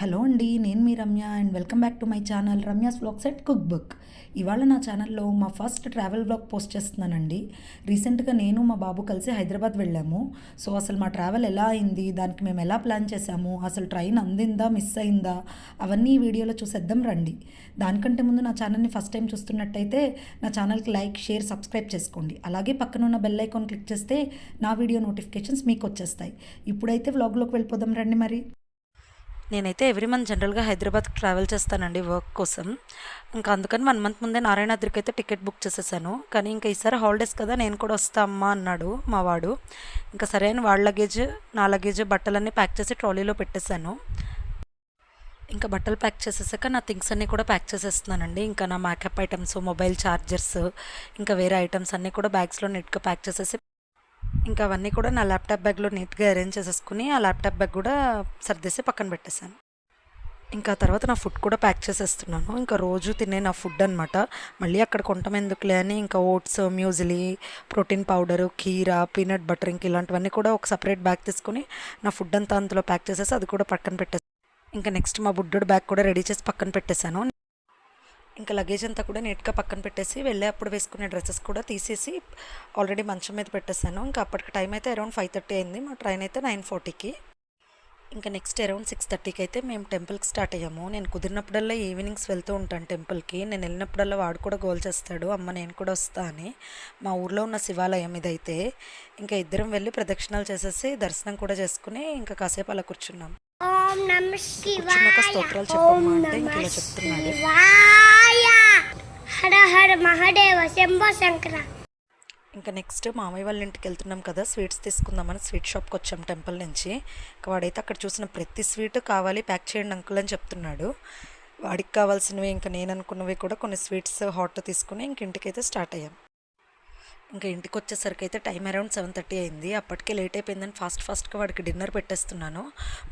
Hello అండి నేను మీ Ramya and welcome back to my channel Ramya's vlogs and cook book ఇవాళ నా ఛానల్లో మా ఫస్ట్ ట్రావెల్ బ్లాగ్ పోస్ట్ చేస్తున్నానండి. రీసెంట్గా నేను మా బాబు కలిసి హైదరాబాద్ వెళ్ళాము. సో అసలు మా ట్రావెల్ ఎలా అయింది దానికి మేము ఎలా ప్లాన్ చేసాము అసలు ట్రైన్ అందిందా మిస్ అయిందా అవన్నీ ఈ వీడియోలో చూసేద్దాం రండి. దానికంటే ముందు నా ఛానల్ని ఫస్ట్ టైం చూస్తున్నట్టయితే నా ఛానల్కి లైక్ షేర్ సబ్స్క్రైబ్ చేసుకోండి. అలాగే పక్కన ఉన్న బెల్ ఐకాన్ క్లిక్ చేస్తే నా వీడియో నోటిఫికేషన్స్ మీకు వచ్చేస్తాయి. ఇప్పుడైతే వ్లాగ్లోకి వెళ్ళిపోదాం రండి మరి. నేనైతే ఎవ్రీ మంత్ జనరల్గా హైదరాబాద్ ట్రావెల్ చేస్తానండి వర్క్ కోసం. ఇంకా అందుకని వన్ మంత్ ముందే నారాయణాద్రికి అయితే టికెట్ బుక్ చేసేసాను. కానీ ఇంకా ఈసారి హాలిడేస్ కదా నేను కూడా వస్తా అమ్మా అన్నాడు మా వాడు. ఇంకా సరే అని వాళ్ళ లగేజ్ నా లగేజ్ బట్టలన్నీ ప్యాక్ చేసి ట్రాలీలో పెట్టేశాను. ఇంకా బట్టలు ప్యాక్ చేసేసాక నా థింగ్స్ అన్నీ కూడా ప్యాక్ చేసేస్తున్నానండి. ఇంకా నా మేకప్ ఐటమ్స్ మొబైల్ ఛార్జర్స్ ఇంకా వేరే ఐటమ్స్ అన్నీ కూడా బ్యాగ్స్లో నీట్గా ప్యాక్ చేసేసి ఇంకా అవన్నీ కూడా నా ల్యాప్టాప్ బ్యాగ్లో నీట్గా అరేంజ్ చేసేసుకుని ఆ ల్యాప్టాప్ బ్యాగ్ కూడా సర్దేసి పక్కన పెట్టేశాను. ఇంకా తర్వాత నా ఫుడ్ కూడా ప్యాక్ చేసేస్తున్నాను. ఇంకా రోజు తినే నా ఫుడ్ అనమాట మళ్ళీ అక్కడ కొంటాం ఎందుకులే అని ఇంకా ఓట్స్ మ్యూజిలీ ప్రోటీన్ పౌడరు కీరా పీనట్ బటర్ ఇంక ఇలాంటివన్నీ కూడా ఒక సపరేట్ బ్యాగ్ తీసుకుని నా ఫుడ్ అంతా అందులో ప్యాక్ చేసేసి అది కూడా పక్కన పెట్టేసాను ఇంకా నెక్స్ట్ మా బుడ్డోడు బ్యాగ్ కూడా రెడీ చేసి పక్కన పెట్టేశాను. ఇంకా లగేజ్ అంతా కూడా నీట్గా పక్కన పెట్టేసి వెళ్ళే అప్పుడు వేసుకునే డ్రెస్సెస్ కూడా తీసేసి ఆల్రెడీ మంచం మీద పెట్టేశాను. ఇంకా అప్పటికి టైం అయితే అరౌండ్ ఫైవ్ థర్టీ అయింది. మా ట్రైన్ అయితే నైన్ ఫార్టీకి ఇంకా నెక్స్ట్ అరౌండ్ సిక్స్ థర్టీకి అయితే మేము టెంపుల్కి స్టార్ట్ అయ్యాము. నేను కుదిరినప్పుడల్లా ఈవినింగ్స్ వెళ్తూ ఉంటాను టెంపుల్కి నేను వెళ్ళినప్పుడల్లా వాడు కూడా గోల్ చేస్తాడు అమ్మ నేను కూడా వస్తా అని. మా ఊర్లో ఉన్న శివాలయం ఇదైతే. ఇంకా ఇద్దరం వెళ్ళి ప్రదక్షిణాలు చేసేసి దర్శనం కూడా చేసుకుని ఇంకా కాసేపు అలా కూర్చున్నాం. ఓం నమ కూర్చున్నాక శివాయ స్తోత్రాలు ఓం చెప్పమ్మా అంటే నమ ఇంక ఇలా చెప్తున్నాడు? శివాయ. హర హర మహాదేవ శంభో శంకర. ఇంకా నెక్స్ట్ మామయ్య వాళ్ళ ఇంటికి వెళ్తున్నాం కదా స్వీట్స్ తీసుకుందామని స్వీట్ షాప్కి వచ్చాం టెంపుల్ నుంచి. ఇంకా వాడైతే అక్కడ చూసిన ప్రతి స్వీట్ కావాలి ప్యాక్ చేయండి అంకుల్ అని చెప్తున్నాడు. వాడికి కావాల్సినవి ఇంకా నేను అనుకున్నవి కూడా కొన్ని స్వీట్స్ హాట్ తీసుకుని ఇంక ఇంటికైతే స్టార్ట్ అయ్యాం. ఇంకా ఇంటికి వచ్చేసరికి అయితే టైం అరౌండ్ సెవెన్ థర్టీ అయింది. అప్పటికే లేట్ అయిపోయిందని ఫాస్ట్ ఫాస్ట్గా వాడికి డిన్నర్ పెట్టేస్తున్నాను.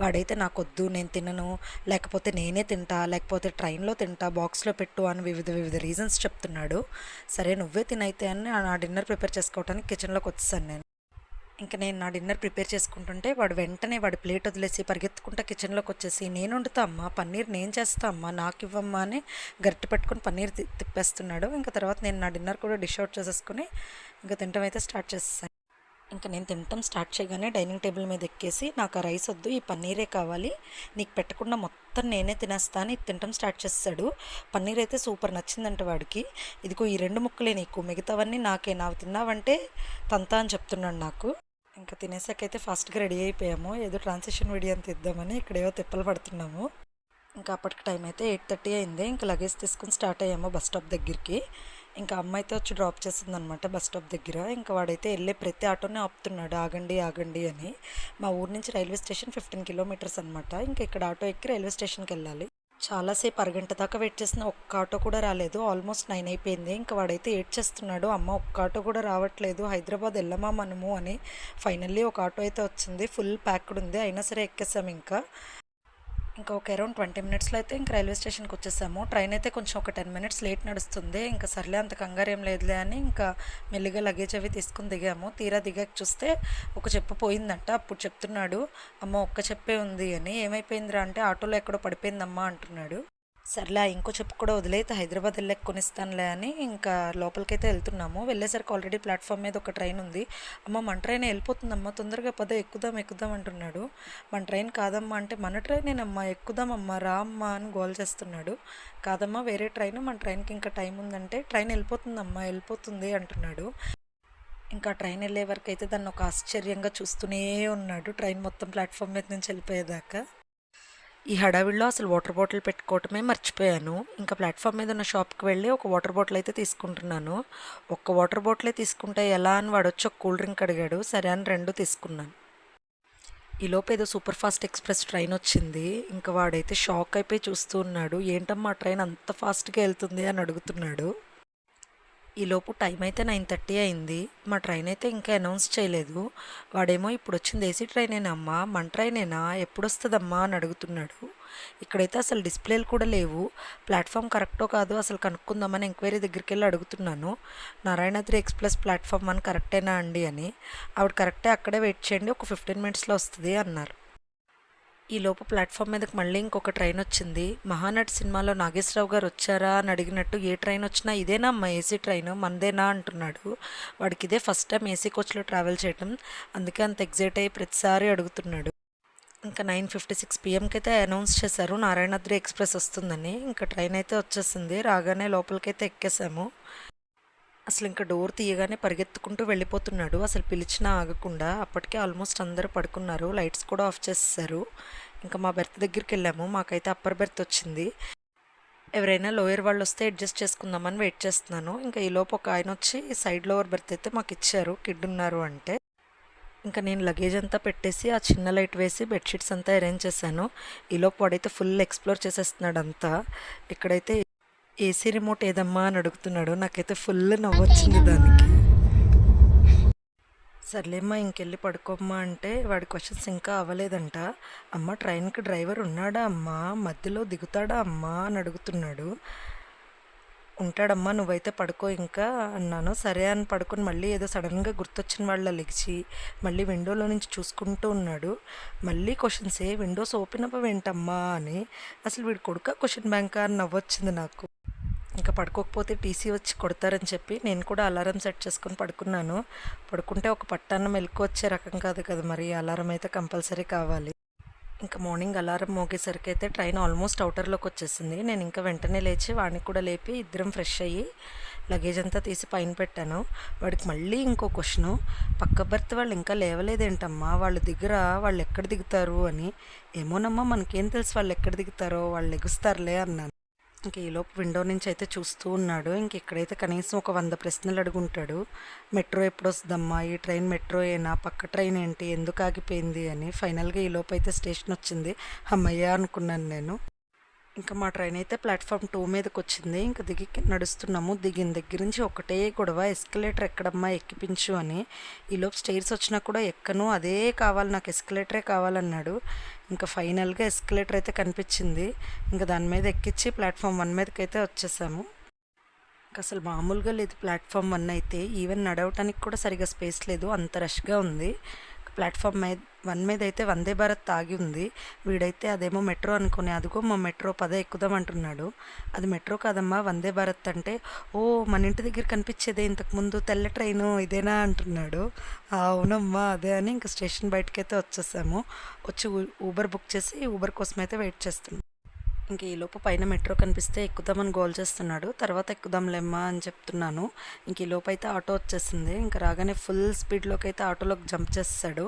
వాడైతే నాకు వద్దు నేను తినను లేకపోతే నేనే తింటా లేకపోతే ట్రైన్లో తింటా బాక్స్లో పెట్టు అని వివిధ వివిధ రీజన్స్ చెప్తున్నాడు. సరే నువ్వే తినైతే అని నా డిన్నర్ ప్రిపేర్ చేసుకోవడానికి కిచెన్లోకి వచ్చేసాను నేను. ఇంకా నేను నా డిన్నర్ ప్రిపేర్ చేసుకుంటుంటే వాడు వెంటనే వాడి ప్లేట్ వదిలేసి పరిగెత్తుకుంటా కిచెన్లోకి వచ్చేసి నేను వండుతా అమ్మా పన్నీర్ నేను చేస్తా అమ్మా నాకు ఇవ్వమ్మా అని గట్టి పట్టుకొని పన్నీర్ తిప్పేస్తున్నాడు. ఇంకా తర్వాత నేను నా డిన్నర్ కూడా డిష్ అవుట్ చేసేసుకుని ఇంకా తినటం అయితే స్టార్ట్ చేస్తాను ఇంకా నేను తినటం స్టార్ట్ చేయగానే డైనింగ్ టేబుల్ మీద ఎక్కేసి నాకు ఆ రైస్ వద్దు ఈ పన్నీరే కావాలి. నీకు పెట్టకుండా మొత్తం నేనే తినేస్తా అని ఇది తినటం స్టార్ట్ చేస్తాడు పన్నీర్ అయితే సూపర్ నచ్చిందంట వాడికి. ఇదిగో ఈ రెండు ముక్కలే నీకు మిగతావన్నీ నాకే. నావి తిన్నావంటే తంతా అని చెప్తున్నాడు నాకు. ఇంకా తినేసాకైతే ఫాస్ట్గా రెడీ అయిపోయాము. ఏదో ట్రాన్సిషన్ వీడియో అంత తీద్దామని ఇక్కడ ఏవో తిప్పలు పడుతున్నాము. ఇంకా అప్పటికి టైం అయితే ఎయిట్ థర్టీ అయింది. ఇంకా లగేజ్ తీసుకుని స్టార్ట్ అయ్యాము బస్ స్టాప్ దగ్గరికి. ఇంకా అమ్మ వచ్చి డ్రాప్ చేసింది అనమాట బస్ స్టాప్ దగ్గర. ఇంకా వాడైతే వెళ్ళే ప్రతి ఆటోనే ఆపుతున్నాడు. ఆగండి ఆగండి అని. మా ఊరు నుంచి రైల్వే స్టేషన్ ఫిఫ్టీన్ కిలోమీటర్స్ అనమాట ఇంకా ఇక్కడ ఆటో ఎక్కి రైల్వే స్టేషన్కి వెళ్ళాలి. చాలాసేపు అరగంట దాకా వెయిట్ చేసిన ఒక్క ఆటో కూడా రాలేదు. ఆల్మోస్ట్ నైన్ అయిపోయింది. ఇంకా వాడైతే ఏడ్ చేస్తున్నాడు అమ్మ ఒక్క ఆటో కూడా రావట్లేదు. హైదరాబాద్ వెళ్ళమా మనము అని ఫైనల్లీ ఒక ఆటో అయితే వచ్చింది. ఫుల్ ప్యాక్డ్ ఉంది. అయినా సరే ఎక్కేసాం ఇంకా. ఇంకా ఒక అరౌండ్ ట్వంటీ మినిట్స్లో అయితే ఇంకా రైల్వే స్టేషన్కి వచ్చేసాము. ట్రైన్ అయితే కొంచెం ఒక టెన్ మినిట్స్ లేట్ నడుస్తుంది. ఇంకా సర్లే అంత కంగారు ఏం లేదులే అని ఇంకా మెల్లిగా లగేజ్ అవి తీసుకుని దిగాము. తీరా దిగాక చూస్తే ఒక చెప్పు పోయిందంట. అప్పుడు చెప్తున్నాడు అమ్మ ఒక్క చెప్పే ఉంది అని. ఏమైపోయిందిరా అంటే ఆటోలో ఎక్కడో పడిపోయిందమ్మా అంటున్నాడు. సర్లే ఇంకో చెప్పు కూడా వదిలేదు హైదరాబాద్ వెళ్ళాక కొనిస్తానులే అని ఇంకా లోపలికైతే వెళ్తున్నాము. వెళ్ళేసరికి ఆల్రెడీ ప్లాట్ఫామ్ మీద ఒక ట్రైన్ ఉంది. అమ్మ మన ట్రైన్ వెళ్ళిపోతుందమ్మా తొందరగా పద ఎక్కుదాం ఎక్కుదాం అంటున్నాడు. మన ట్రైన్ కాదమ్మా అంటే మన ట్రైనేనమ్మా ఎక్కుదామమ్మా రా అమ్మా అని గోల్ చేస్తున్నాడు. కాదమ్మా వేరే ట్రైన్ మన ట్రైన్కి ఇంకా టైం ఉందంటే ట్రైన్ వెళ్ళిపోతుందమ్మా వెళ్ళిపోతుంది అంటున్నాడు. ఇంకా ట్రైన్ వెళ్ళే వరకు అయితే దాన్ని ఒక ఆశ్చర్యంగా చూస్తూనే ఉన్నాడు ట్రైన్ మొత్తం ప్లాట్ఫామ్ మీద నుంచి వెళ్ళిపోయేదాకా. ఈ హడావిడిలో అసలు వాటర్ బాటిల్ పెట్టుకోవటమే మర్చిపోయాను. ఇంకా ప్లాట్ఫామ్ మీద ఉన్న షాప్కి వెళ్ళి ఒక వాటర్ బాటిల్ అయితే తీసుకుంటున్నాను. ఒక్క వాటర్ బాటిలే తీసుకుంటే ఎలా అని వాడు వచ్చి ఒక కూల్ డ్రింక్ అడిగాడు. సరే అని రెండు తీసుకున్నాను. ఈలోపు ఏదో సూపర్ ఫాస్ట్ ఎక్స్ప్రెస్ ట్రైన్ వచ్చింది. ఇంకా వాడైతే షాక్ అయిపోయి చూస్తూ ఉన్నాడు. ఏంటమ్మా ట్రైన్ అంత ఫాస్ట్గా వెళ్తుంది అని అడుగుతున్నాడు. ఈలోపు టైం అయితే నైన్ థర్టీ అయింది. మా ట్రైన్ అయితే ఇంకా అనౌన్స్ చేయలేదు. వాడేమో ఇప్పుడు వచ్చింది ఏసీ ట్రైనేనమ్మా మన ట్రైనేనా ఎప్పుడు వస్తుందమ్మా అని అడుగుతున్నాడు. ఇక్కడైతే అసలు డిస్ప్లేలు కూడా లేవు. ప్లాట్ఫామ్ కరెక్టో కాదు అసలు కనుక్కుందామని ఎంక్వైరీ దగ్గరికి వెళ్ళి అడుగుతున్నాను. నారాయణద్రి ఎక్స్ప్రెస్ ప్లాట్ఫామ్ అని కరెక్టేనా అండి అని. ఆవిడ కరెక్టే అక్కడే వెయిట్ చేయండి ఒక ఫిఫ్టీన్ మినిట్స్లో వస్తుంది అన్నారు. ఈ లోపు ప్లాట్ఫామ్ మీదకి మళ్ళీ ఇంకొక ట్రైన్ వచ్చింది. మహానటి సినిమాలో నాగేశ్వరరావు గారు వచ్చారా అని అడిగినట్టు ఏ ట్రైన్ వచ్చినా ఇదేనా అమ్మ ఏసీ ట్రైన్ మందేనా అంటున్నాడు. వాడికి ఇదే ఫస్ట్ టైం ఏసీ కోచ్లో ట్రావెల్ చేయటం. అందుకే అంత ఎగ్జైట్ అయ్యి ప్రతిసారి అడుగుతున్నాడు. ఇంకా నైన్ ఫిఫ్టీ సిక్స్ పిఎంకి అయితే అనౌన్స్ చేశారు. నారాయణాద్రి ఎక్స్ప్రెస్ వస్తుందని. ఇంకా ట్రైన్ అయితే వచ్చేసింది. రాగానే లోపలికైతే ఎక్కేసాము. అసలు ఇంకా డోర్ తీయగానే పరిగెత్తుకుంటూ వెళ్ళిపోతున్నాడు. అసలు పిలిచినా ఆగకుండా అప్పటికే ఆల్మోస్ట్ అందరూ పడుకున్నారు. లైట్స్ కూడా ఆఫ్ చేసేసారు. ఇంకా మా బెర్త్ దగ్గరికి వెళ్ళాము. మాకైతే అప్పర్ బెర్త్ వచ్చింది. ఎవరైనా లోయర్ వాళ్ళు వస్తే అడ్జస్ట్ చేసుకుందామని వెయిట్ చేస్తున్నాను. ఇంకా ఈ లోపు ఒక ఆయన వచ్చి సైడ్ లోవర్ బెర్త్ అయితే మాకు ఇచ్చారు. కిడ్ ఉన్నారు అంటే. ఇంకా నేను లగేజ్ అంతా పెట్టేసి ఆ చిన్న లైట్ వేసి బెడ్షీట్స్ అంతా అరేంజ్ చేశాను. ఈలోపు వాడైతే ఫుల్ ఎక్స్ప్లోర్ చేసేస్తున్నాడు అంతా. ఇక్కడైతే ఏసీ రిమోట్ ఏదమ్మా అని అడుగుతున్నాడు నాకైతే ఫుల్ నవ్వొచ్చింది దానికి. సర్లేమ్మా ఇంకెళ్ళి పడుకోమ్మా అంటే వాడి క్వశ్చన్స్ ఇంకా అవ్వలేదంట. అమ్మ ట్రైన్కి డ్రైవర్ ఉన్నాడా అమ్మా? మధ్యలో దిగుతాడా అమ్మా అని అడుగుతున్నాడు. ఉంటాడమ్మా నువ్వైతే పడుకో ఇంకా అన్నాను. సరే అని పడుకొని మళ్ళీ ఏదో సడన్గా గుర్తొచ్చిన వాళ్ళ లెగిచి మళ్ళీ విండోలో నుంచి చూసుకుంటూ ఉన్నాడు. మళ్ళీ క్వశ్చన్స్ ఏ విండోస్ ఓపెన్ అవ్వవేంటమ్మా అని. అసలు వీడు కొడుక క్వశ్చన్ బ్యాంకా అని నవ్వొచ్చింది నాకు. ఇంకా పడుకోకపోతే టీసీ వచ్చి కొడతారని చెప్పి నేను కూడా అలారం సెట్ చేసుకొని పడుకున్నాను. పడుకుంటే ఒక పట్టాన్న మెలకు వచ్చే రకం కాదు కదా మరి అలారం అయితే కంపల్సరీ కావాలి. ఇంకా మార్నింగ్ అలారం మోగేసరికి అయితే ట్రైన్ ఆల్మోస్ట్ అవుటర్లోకి వచ్చేసింది. నేను ఇంకా వెంటనే లేచి వాడిని కూడా లేపి ఇద్దరం ఫ్రెష్ అయ్యి లగేజ్ అంతా తీసి పైన పెట్టాను. వాడికి మళ్ళీ ఇంకో క్వశ్చన్ పక్క బర్త్ వాళ్ళు ఇంకా లేవలేదేంటమ్మా? వాళ్ళ దగ్గర వాళ్ళు ఎక్కడ దిగుతారు అని. ఏమోనమ్మా మనకేం తెలుసు వాళ్ళు ఎక్కడ దిగుతారో? వాళ్ళు ఎగుస్తారులే అన్నాను. ఇంక ఈలోపు విండో నుంచి అయితే చూస్తూ ఉన్నాడు. ఇంక ఇక్కడైతే కనీసం ఒక వంద ప్రశ్నలు అడుగుంటాడు. మెట్రో ఎప్పుడు వస్తుందమ్మా ఈ ట్రైన్ మెట్రో ఏనా పక్క ట్రైన్ ఏంటి? ఎందుకు ఆగిపోయింది? అని. ఫైనల్గా ఈలోపు అయితే స్టేషన్ వచ్చింది. అమ్మయ్య అనుకున్నాను నేను. ఇంకా మా ట్రైన్ అయితే ప్లాట్ఫామ్ టూ మీదకి వచ్చింది ఇంకా దిగి నడుస్తున్నాము. దిగిన దగ్గర నుంచి ఒకటే గొడవ ఎస్కలేటర్ ఎక్కడమ్మా? ఎక్కిపించు అని. ఈలోపు స్టైర్స్ వచ్చినా కూడా ఎక్కను. అదే కావాలి నాకు ఎస్కలేటరే కావాలన్నాడు. ఇంకా ఫైనల్గా ఎస్కలేటర్ అయితే కనిపించింది. ఇంకా దాని మీద ఎక్కించి ప్లాట్ఫామ్ వన్ మీదకి అయితే వచ్చేసాము. ఇంకా అసలు మామూలుగా లేదు ప్లాట్ఫామ్ వన్ అయితే. ఈవెన్ నడవటానికి కూడా సరిగా స్పేస్ లేదు. అంత రష్గా ఉంది. ప్లాట్ఫామ్ మీద వన్ మీద అయితే వందే భారత్ తాగి ఉంది. వీడైతే అదేమో మెట్రో అనుకునే అదిగో మా మెట్రో పద ఎక్కుదాం అంటున్నాడు. అది మెట్రో కాదమ్మా వందే భారత్ అంటే ఓ మన ఇంటి దగ్గర కనిపించేదే ఇంతకుముందు తెల్ల ట్రైను ఇదేనా అంటున్నాడు. అవునమ్మా అదే అని ఇంకా స్టేషన్ బయటకైతే వచ్చేసాము. వచ్చి ఊబర్ బుక్ చేసి ఊబర్ కోసం అయితే వెయిట్ చేస్తున్నాం. ఇంక ఈలోపు పైన మెట్రో కనిపిస్తే ఎక్కుదామని గోల్ చేస్తున్నాడు. తర్వాత ఎక్కుదాంలేమ్మా అని చెప్తున్నాను. ఇంక ఈలోపు అయితే ఆటో వచ్చేసింది. ఇంకా రాగానే ఫుల్ స్పీడ్లోకి అయితే ఆటోలోకి జంప్ చేస్తాడు.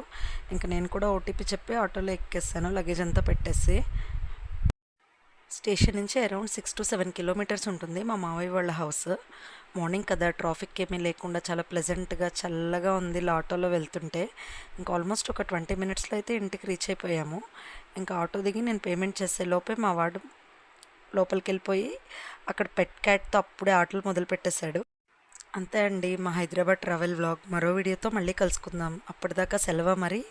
ఇంకా నేను కూడా ఓటీపీ చెప్పి ఆటోలో ఎక్కేసాను. లగేజ్ అంతా పెట్టేసి. స్టేషన్ నుంచి around six to seven kilometres ఉంటుంది మా మావయ్య వాళ్ళ హౌస్. మార్నింగ్ కదా ట్రాఫిక్ ఏమీ లేకుండా చాలా ప్లెజెంట్గా చల్లగా ఉంది ఇలా ఆటోలో వెళ్తుంటే. ఇంకా ఆల్మోస్ట్ ఒక ట్వంటీ మినిట్స్లో అయితే ఇంటికి రీచ్ అయిపోయాము. ఇంకా ఆటో దిగి నేను పేమెంట్ చేసే లోపే మా వాడు లోపలికి వెళ్ళిపోయి అక్కడ పెట్ క్యాట్తో అప్పుడే ఆటలు మొదలు పెట్టేశాడు. అంతే అండి మా హైదరాబాద్ ట్రావెల్ వ్లాగ్. మరో వీడియోతో మళ్ళీ కలుసుకుందాం. అప్పటిదాకా సెలవు మరి?